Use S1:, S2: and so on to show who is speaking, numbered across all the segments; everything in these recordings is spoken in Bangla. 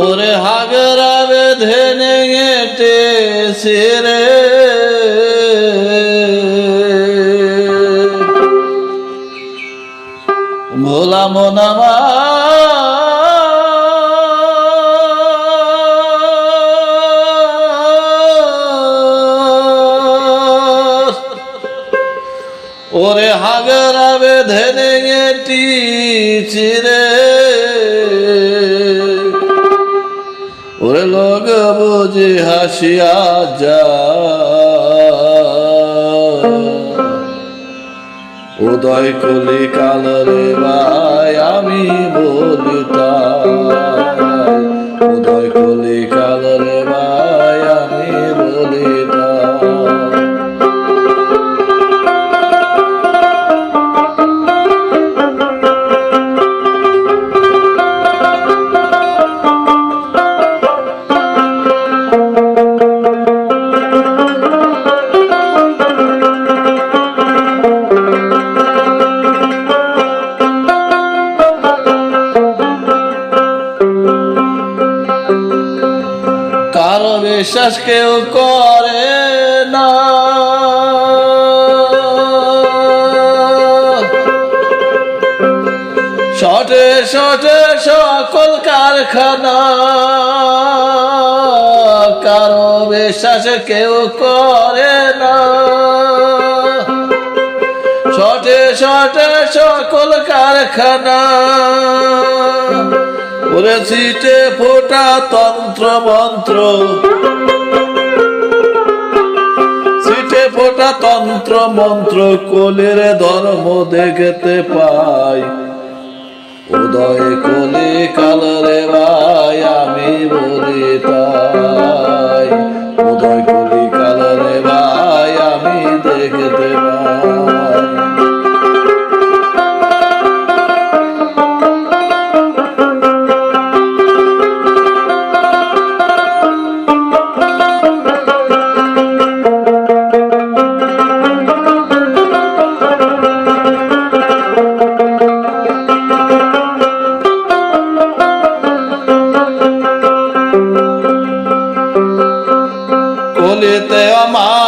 S1: ওরে হাগরা বেঁধে নেঙেটে সিরে ভোলা মনামা ওরে হাগরা বেঁধে নেঙেটি চিরে ওরে লোক বুঝে হাসিয়া যা উদয় কলি কাল রে ভাই আমি কারও বিশ্বাস কেউ করে না। শটে শটে, সকল কারখানা। কারও বিশ্বাস কেউ করে না। শটে শটে, সকল কারখানা। ওরে সিটে ফোটা তন্ত্র মন্ত্র। সিটে ফোটা তন্ত্র মন্ত্র কোলের ধর্ম দেখতে পাই। উদয় কোলে কালরে ভাই আমি বলি তাই।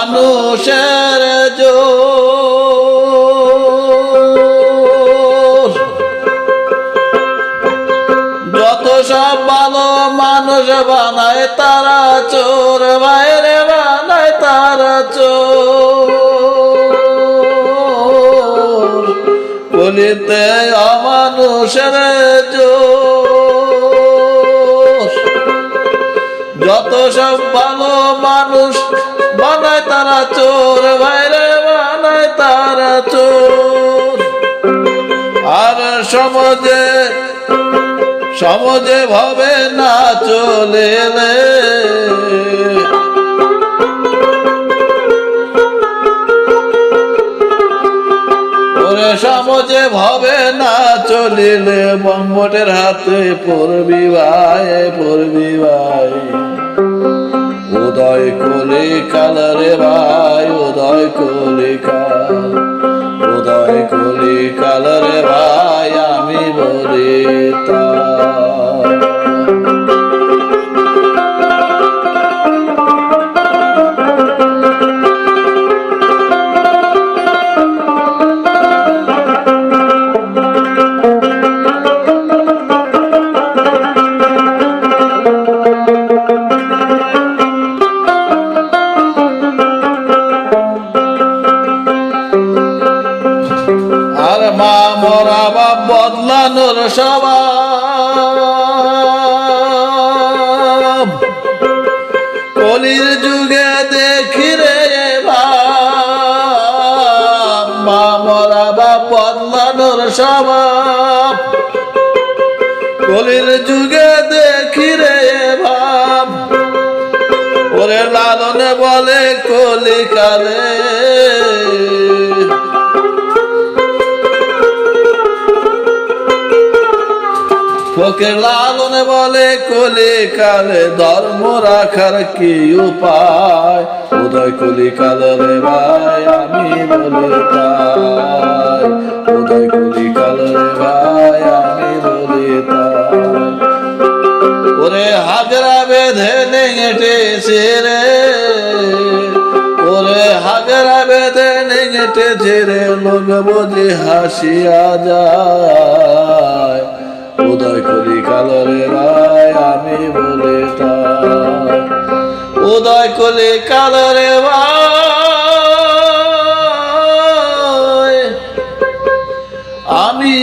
S1: মানুষের যত সব ভালো মানুষ বানায়, তারা চোর, বাইরে বানায়, তারা চোর। কলিতে অমানুষের জোর যত সব ভালো মানুষ চোর বাইরে বানায় তারা চোর। আর সমাজে সমাজে ভাবে না চলে সমাজে ভাবে না চলিলে বম্বটের হাতে পড়বি ভাই পড়বি ভাই। উদয় কলি কালরে ভাই উদয় কলি কাল। উদয় কলি কালরে ভাই আমি বলি মরা বদলানোর স্বভাব। কলির যুগে দেখি রে ভাব মা মরা বদলানোর স্বভাব। কলির যুগে দেখি রে ভাব ওরে লালনে বলে কলিকালে ফকির লালনে বলে কলি কালে ধর্ম রাখার কি উপায়? উদয় কলি কালে রে ভাই, আমি বলে তাই। উদয় কলি কালে রে ভাই, আমি বলে ওরে হাজরা বেঁধে নেঙেটেছে রে ওরে হাজরা বেঁধে নেঙেটেছে রে লোক বুঝি হাসিয়া যায়। উদয় করি কালরে রায় আমি বলে উদয় করি কালরে আমি